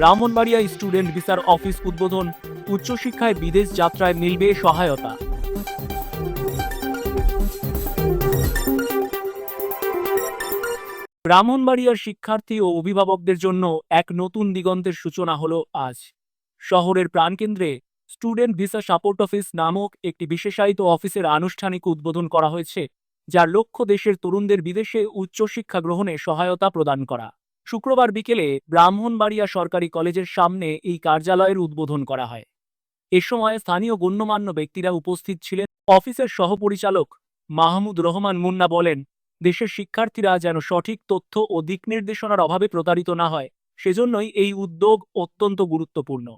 Brahmanbaria student ভিসার office উদ্বোধন, উচ্চশিক্ষায় বিদেশ যাত্রায় মিলবে সহায়তা। ব্রাহ্মণবাড়িয়ার শিক্ষার্থী ও অভিভাবকদের জন্য এক নতুন দিগন্তের সূচনা হলো আজ। শহরের প্রাণকেন্দ্রে স্টুডেন্ট ভিসা সাপোর্ট অফিস নামক একটি বিশেষায়িত অফিসের আনুষ্ঠানিক উদ্বোধন করা হয়েছে, যার লক্ষ্য দেশের তরুণদের বিদেশে উচ্চশিক্ষা গ্রহণে সহায়তা প্রদান করা। শুক্রবার বিকেলে ব্রাহ্মণবাড়িয়া সরকারি কলেজের সামনে এই কার্যালয়ের উদ্বোধন করা হয়। এ সময় স্থানীয় গণ্যমান্য ব্যক্তিরা উপস্থিত ছিলেন। অফিসের সহপরিচালক মাহমুদ রহমান মুন্না বলেন, দেশের শিক্ষার্থীরা যেন সঠিক তথ্য ও দিক নির্দেশনার অভাবে প্রতারিত না হয়, সেজন্যই এই উদ্যোগ অত্যন্ত গুরুত্বপূর্ণ।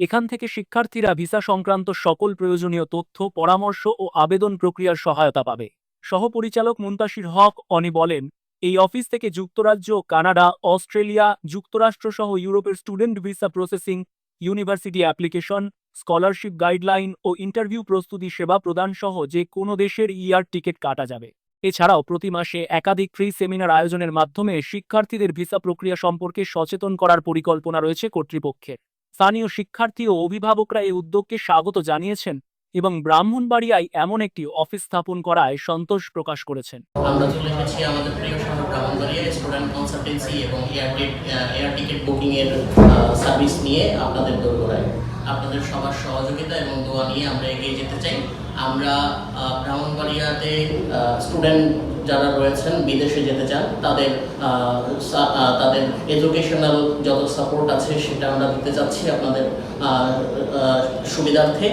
এখান থেকে শিক্ষার্থীরা ভিসা সংক্রান্ত সকল প্রয়োজনীয় তথ্য, পরামর্শ ও আবেদন প্রক্রিয়ার সহায়তা পাবে। সহপরিচালক মুন্তাসির হক অনি বলেন এই অফিস থেকে যুক্তরাজ্য, কানাডা, অস্ট্রেলিয়া, যুক্তরাষ্ট্র সহ ইউরোপের student visa processing, university application, scholarship guideline ও ইন্টারভিউ প্রস্তুতি সেবা প্রদান সহ যে কোনো দেশের ইয়ার টিকিট কাটা যাবে। এছাড়াও প্রতি মাসে একাধিক ফ্রি সেমিনার আয়োজনের মাধ্যমে শিক্ষার্থীদের ভিসা প্রক্রিয়া সম্পর্কে সচেতন করার পরিকল্পনা রয়েছে কর্তৃপক্ষের। স্থানীয় শিক্ষার্থী ও অভিভাবকরা এই উদ্যোগকে স্বাগত জানিয়েছেন। এবং ব্রাহ্মণবাড়িয়ায় এমন একটি অফিস স্থাপন করায় সন্তোষ প্রকাশ করেছেন। আমরা চলে এসেছি আমাদের প্রিয় শহর স্টুডেন্ট কনসালটেন্সি এবং এয়ার এয়ার টিকিট বুকিং এর সার্ভিস নিয়ে আপনাদের দোরগোড়ায় আপনাদের সবার সহযোগিতা এবং দোয়া নিয়ে আমরা এগিয়ে যেতে চাই। আমরা ব্রাহ্মণবাড়িয়াতে স্টুডেন্ট যারা রয়েছেন, বিদেশে যেতে চান, তাদের তাদের এডুকেশনাল যত সাপোর্ট আছে সেটা আমরা দিতে চাচ্ছি আপনাদের সুবিধার্থে।